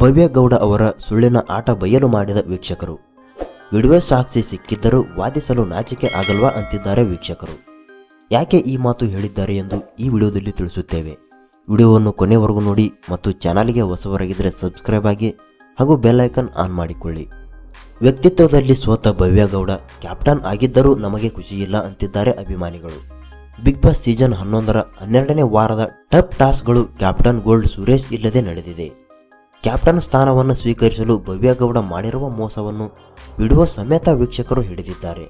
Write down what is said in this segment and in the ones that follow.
ಭವ್ಯ ಗೌಡ ಅವರ ಸುಳ್ಳಿನ ಆಟ ಬಯಲು ಮಾಡಿದ ವೀಕ್ಷಕರು. ವಿಡಿಯೋ ಸಾಕ್ಷಿ ಸಿಕ್ಕಿದ್ದರೂ ವಾದಿಸಲು ನಾಚಿಕೆ ಆಗಲ್ವಾ ಅಂತಿದ್ದಾರೆ ವೀಕ್ಷಕರು. ಯಾಕೆ ಈ ಮಾತು ಹೇಳಿದ್ದಾರೆ ಎಂದು ಈ ವಿಡಿಯೋದಲ್ಲಿ ತಿಳಿಸುತ್ತೇವೆ. ವಿಡಿಯೋವನ್ನು ಕೊನೆವರೆಗೂ ನೋಡಿ ಮತ್ತು ಚಾನಲ್ಗೆ ಹೊಸವರಾಗಿದ್ದರೆ ಸಬ್ಸ್ಕ್ರೈಬ್ ಆಗಿ ಹಾಗೂ ಬೆಲ್ ಐಕನ್ ಆನ್ ಮಾಡಿಕೊಳ್ಳಿ. ವ್ಯಕ್ತಿತ್ವದಲ್ಲಿ ಸೋತ ಭವ್ಯಗೌಡ ಕ್ಯಾಪ್ಟನ್ ಆಗಿದ್ದರೂ ನಮಗೆ ಖುಷಿಯಿಲ್ಲ ಅಂತಿದ್ದಾರೆ ಅಭಿಮಾನಿಗಳು. ಬಿಗ್ ಬಾಸ್ ಸೀಸನ್ ಹನ್ನೊಂದರ ಹನ್ನೆರಡನೇ ವಾರದ ಟಫ್ ಟಾಸ್ಕ್ಗಳು ಕ್ಯಾಪ್ಟನ್ ಗೋಲ್ಡ್ ಸುರೇಶ್ ಇಲ್ಲದೆ ನಡೆದಿದೆ. ಕ್ಯಾಪ್ಟನ್ ಸ್ಥಾನವನ್ನು ಸ್ವೀಕರಿಸಲು ಭವ್ಯಗೌಡ ಮಾಡಿರುವ ಮೋಸವನ್ನು ಬಿಡುವ ಸಮೇತ ವೀಕ್ಷಕರು ಹಿಡಿದಿದ್ದಾರೆ.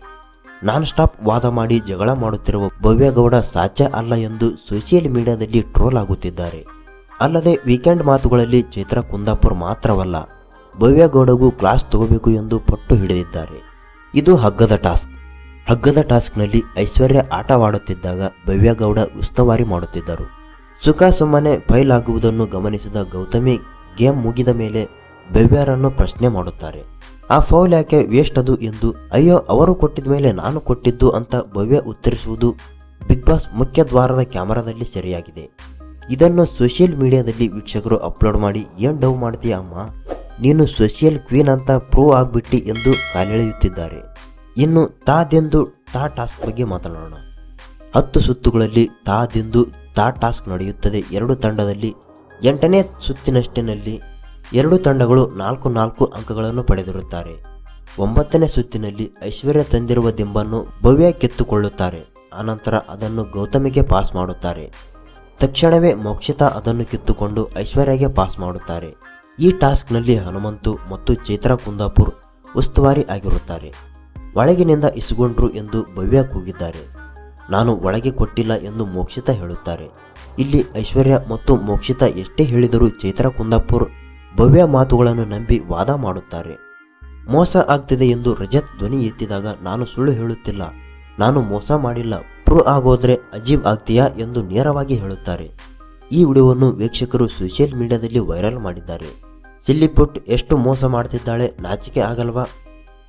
ನಾನ್ ಸ್ಟಾಪ್ ವಾದ ಮಾಡಿ ಜಗಳ ಮಾಡುತ್ತಿರುವ ಭವ್ಯಗೌಡ ಸಾಧ್ಯ ಅಲ್ಲ ಎಂದು ಸೋಷಿಯಲ್ ಮೀಡಿಯಾದಲ್ಲಿ ಟ್ರೋಲ್ ಆಗುತ್ತಿದ್ದಾರೆ. ಅಲ್ಲದೆ ವೀಕೆಂಡ್ ಮಾತುಗಳಲ್ಲಿ ಚೈತ್ರ ಕುಂದಾಪುರ್ ಮಾತ್ರವಲ್ಲ, ಭವ್ಯಗೌಡಗೂ ಕ್ಲಾಸ್ ತಗೋಬೇಕು ಎಂದು ಪಟ್ಟು ಹಿಡಿದಿದ್ದಾರೆ. ಇದು ಹಗ್ಗದ ಟಾಸ್ಕ್. ಹಗ್ಗದ ಟಾಸ್ಕ್ನಲ್ಲಿ ಐಶ್ವರ್ಯ ಆಟವಾಡುತ್ತಿದ್ದಾಗ ಭವ್ಯಗೌಡ ಉಸ್ತುವಾರಿ ಮಾಡುತ್ತಿದ್ದರು. ಸುಖ ಸುಮ್ಮನೆ ಫೈಲ್ ಆಗುವುದನ್ನು ಗಮನಿಸಿದ ಗೌತಮಿ ಗೇಮ್ ಮುಗಿದ ಮೇಲೆ ಬೆವ್ಯಾರನ್ನು ಪ್ರಶ್ನೆ ಮಾಡುತ್ತಾರೆ, ಆ ಫೌಲ್ ಯಾಕೆ ವೇಸ್ಟ್ ಅದು ಎಂದು? ಅಯ್ಯೋ, ಅವರು ಕೊಟ್ಟಿದ ಮೇಲೆ ನಾನು ಕೊಟ್ಟಿದ್ದು ಅಂತ ಭವ್ಯ ಉತ್ತರಿಸುವುದು ಬಿಗ್ ಬಾಸ್ ಮುಖ್ಯ ದ್ವಾರದ ಕ್ಯಾಮರಾದಲ್ಲಿ ಸರಿಯಾಗಿದೆ. ಇದನ್ನು ಸೋಷಿಯಲ್ ಮೀಡಿಯಾದಲ್ಲಿ ವೀಕ್ಷಕರು ಅಪ್ಲೋಡ್ ಮಾಡಿ, ಏನ್ ಡವ್ ಮಾಡ್ತೀಯ ಅಮ್ಮ? ನೀನು ಸೋಷಿಯಲ್ ಕ್ವೀನ್ ಅಂತ ಪ್ರೂವ್ ಆಗ್ಬಿಟ್ಟಿ ಎಂದು ಕಾಲೆಳೆಯುತ್ತಿದ್ದಾರೆ. ಇನ್ನು ತಾದೆಂದು ತಾ ಟಾಸ್ಕ್ ಬಗ್ಗೆ ಮಾತನಾಡೋಣ. ಹತ್ತು ಸುತ್ತುಗಳಲ್ಲಿ ತಾದೆಂದು ತಾ ಟಾಸ್ಕ್ ನಡೆಯುತ್ತದೆ. ಎರಡು ತಂಡದಲ್ಲಿ ಎಂಟನೇ ಸುತ್ತಿನಷ್ಟಿನಲ್ಲಿ ಎರಡು ತಂಡಗಳು ನಾಲ್ಕು ನಾಲ್ಕು ಅಂಕಗಳನ್ನು ಪಡೆದಿರುತ್ತಾರೆ. ಒಂಬತ್ತನೇ ಸುತ್ತಿನಲ್ಲಿ ಐಶ್ವರ್ಯ ತಂದಿರುವ ದಿಂಬನ್ನು ಭವ್ಯ ಕಿತ್ತುಕೊಳ್ಳುತ್ತಾರೆ ಆನಂತರ ಅದನ್ನು ಗೌತಮಿಗೆ ಪಾಸ್ ಮಾಡುತ್ತಾರೆ. ತಕ್ಷಣವೇ ಮೋಕ್ಷಿತಾ ಅದನ್ನು ಕಿತ್ತುಕೊಂಡು ಐಶ್ವರ್ಯಗೆ ಪಾಸ್ ಮಾಡುತ್ತಾರೆ. ಈ ಟಾಸ್ಕ್ನಲ್ಲಿ ಹನುಮಂತು ಮತ್ತು ಚೈತ್ರ ಕುಂದಾಪುರ್ ಉಸ್ತುವಾರಿ ಆಗಿರುತ್ತಾರೆ. ಒಳಗಿನಿಂದ ಇಸುಗೊಂಡ್ರು ಎಂದು ಭವ್ಯ ಕೂಗಿದ್ದಾರೆ. ನಾನು ಒಳಗೆ ಕೊಟ್ಟಿಲ್ಲ ಎಂದು ಮೋಕ್ಷಿತ ಹೇಳುತ್ತಾರೆ. ಇಲ್ಲಿ ಐಶ್ವರ್ಯ ಮತ್ತು ಮೋಕ್ಷಿತಾ ಎಷ್ಟೇ ಹೇಳಿದರೂ ಚೈತ್ರ ಕುಂದಾಪುರ್ ಭವ್ಯ ಮಾತುಗಳನ್ನು ನಂಬಿ ವಾದ ಮಾಡುತ್ತಾರೆ. ಮೋಸ ಆಗ್ತಿದೆ ಎಂದು ರಜತ್ ಧ್ವನಿ ಎತ್ತಿದಾಗ ನಾನು ಸುಳ್ಳು ಹೇಳುತ್ತಿಲ್ಲ. ನಾನು ಮೋಸ ಮಾಡಿಲ್ಲ. ಪ್ರೂ ಆಗೋದ್ರೆ ಅಜೀಬ್ ಆಗ್ತೀಯಾ ಎಂದು ನೇರವಾಗಿ ಹೇಳುತ್ತಾರೆ. ಈ ವಿಡಿಯೋವನ್ನು ವೀಕ್ಷಕರು ಸೋಷಿಯಲ್ ಮೀಡಿಯಾದಲ್ಲಿ ವೈರಲ್ ಮಾಡಿದ್ದಾರೆ. ಸಿಲ್ಲಿಪುಟ್ ಎಷ್ಟು ಮೋಸ ಮಾಡ್ತಿದ್ದಾಳೆ ನಾಚಿಕೆ ಆಗಲ್ವಾ?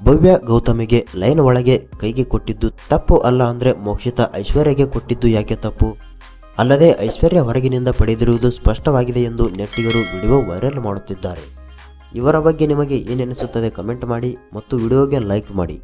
ಭವ್ಯ ಗೌತಮಿಗೆ ಲೈನ್ ಒಳಗೆ ಕೈಗೆ ಕೊಟ್ಟಿದ್ದು ತಪ್ಪು ಅಲ್ಲ ಅಂದ್ರೆ ಮೋಕ್ಷಿತ ಐಶ್ವರ್ಯಗೆ ಕೊಟ್ಟಿದ್ದು ಯಾಕೆ ತಪ್ಪು? ಅಲ್ಲದೆ ಐಶ್ವರ್ಯ ಹೊರಗಿನಿಂದ ಪಡೆದಿರುವುದು ಸ್ಪಷ್ಟವಾಗಿದೆ ಎಂದು ನೆಟ್ಟಿಗರು ವಿಡಿಯೋ ವೈರಲ್ ಮಾಡುತ್ತಿದ್ದಾರೆ. ಇವರ ಬಗ್ಗೆ ನಿಮಗೆ ಏನೆನಿಸುತ್ತದೆ ಕಮೆಂಟ್ ಮಾಡಿ ಮತ್ತು ವಿಡಿಯೋಗೆ ಲೈಕ್ ಮಾಡಿ.